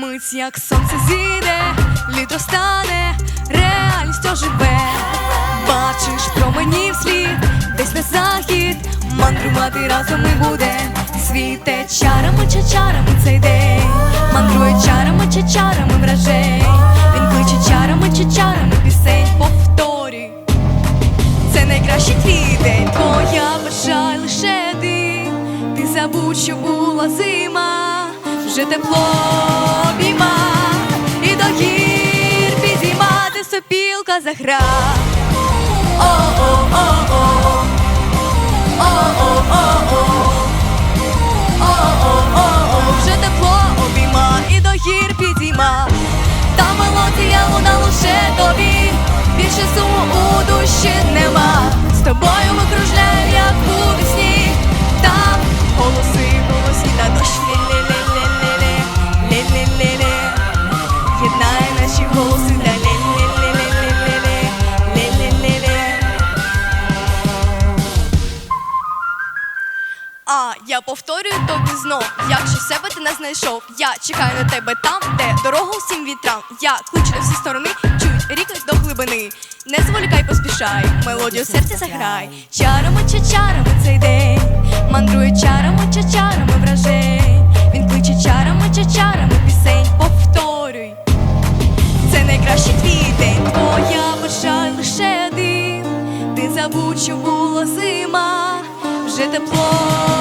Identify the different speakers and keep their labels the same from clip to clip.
Speaker 1: мить, як сонце зійде, літо стане, реальність оживе. Бачиш променів слід, десь на захід, мандрувати разом і буде. Світе чарами чи чарами цей день, мандрує чарами чи чарами вражень. Він кличе чарами чи чарами пісень, повторюй. Це найкращий твій день, твоя бажай лише ти. Ти забудь, що була зима, вже тепло обійма, і до гір підійма, де сопілка загра. О-о-о-о, о-о-о-о, о-о-о-о, вже тепло обійма, і до гір підійма. Та мелодія луна лише тобі, більше суму у душі нема. З тобою ми кружляємо, як у вісні. А я повторюю тобі знов, якщо себе ти не знайшов, я чекаю на тебе там, де дорога усім вітрам. Я кличу на всі сторони, чують ріки до глибини. Не зволікай, поспішай, мелодію в серці заграй. Чарами чи чарами цей день, мандрує чарами чи чарами вражень. Він кличе чарами чи чарами пісень, повторюй. Це найкращий твій день, твоя бажай лише один. Ти забудь, що була зима, вже тепло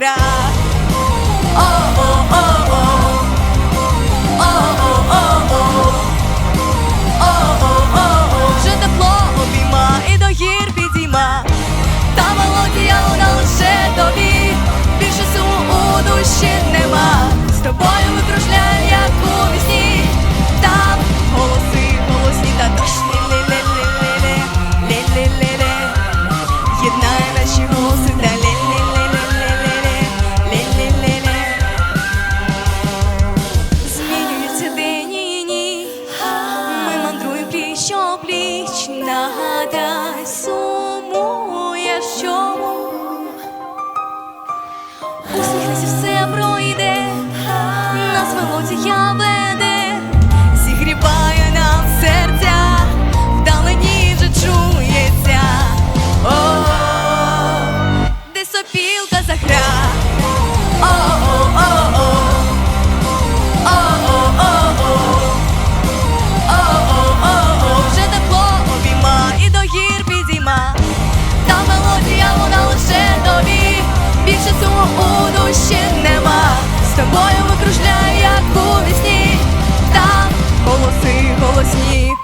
Speaker 1: сопілка was me.